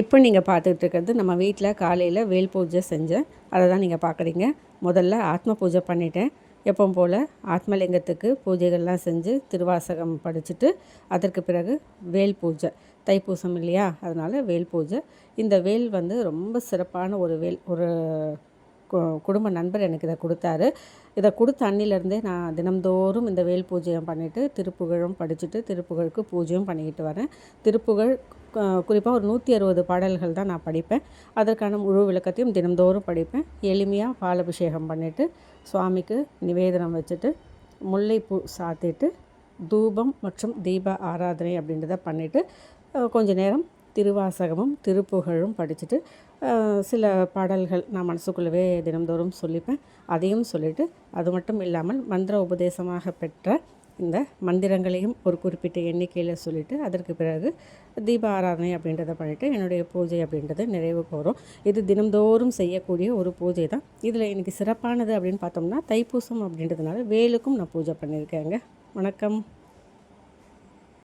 இப்போ நீங்கள் பார்த்துட்டு இருக்கிறது நம்ம வீட்டில் காலையில் வேல் பூஜை செஞ்சேன். அதை தான் நீங்கள் பார்க்குறீங்க. முதல்ல ஆத்ம பூஜை பண்ணிட்டேன். எப்பவும் போல் ஆத்மலிங்கத்துக்கு பூஜைகள்லாம் செஞ்சு திருவாசகம் படிச்சுட்டு அதற்கு பிறகு வேல் பூஜை. தைப்பூசம் இல்லையா? அதனால் வேல் பூஜை. இந்த வேல் வந்து ரொம்ப சிறப்பான ஒரு வேல் ஒரு குடும்ப நண்பர் எனக்கு இதை கொடுத்தாரு. இதை கொடுத்த அன்னிலேருந்தே நான் தினம்தோறும் இந்த வேல் பூஜையும் பண்ணிவிட்டு திருப்புகழும் படிச்சுட்டு திருப்புகழுக்கு பூஜையும் பண்ணிக்கிட்டு வரேன். திருப்புகழ் குறிப்பாக ஒரு நூற்றி அறுபது பாடல்கள் தான் நான் படிப்பேன். அதற்கான முழு விளக்கத்தையும் தினம்தோறும் படிப்பேன். எளிமையாக பாலபிஷேகம் பண்ணிவிட்டு சுவாமிக்கு நிவேதனம் வச்சுட்டு முல்லைப்பூ சாத்திட்டு தூபம் மற்றும் தீப ஆராதனை அப்படின்றத பண்ணிவிட்டு கொஞ்ச நேரம் திருவாசகமும் திருப்புகழும் படிச்சுட்டு சில பாடல்கள் நான் மனசுக்குள்ளவே தினம்தோறும் சொல்லிப்பேன். அதையும் சொல்லிவிட்டு அது மட்டும் இல்லாமல் மந்திர உபதேசமாக பெற்ற இந்த மந்திரங்களையும் ஒரு குறிப்பிட்ட எண்ணிக்கையில் சொல்லிவிட்டு அதற்கு பிறகு தீப ஆராதனை அப்படின்றத பண்ணிவிட்டு என்னுடைய பூஜை அப்படின்றது நிறைவு கோரும். இது தினம்தோறும் செய்யக்கூடிய ஒரு பூஜை தான். இதில் எனக்கு சிறப்பானது அப்படின்னு பார்த்தோம்னா தைப்பூசம் அப்படின்றதுனால வேலுக்கும் நான் பூஜை பண்ணியிருக்கேங்க. வணக்கம்.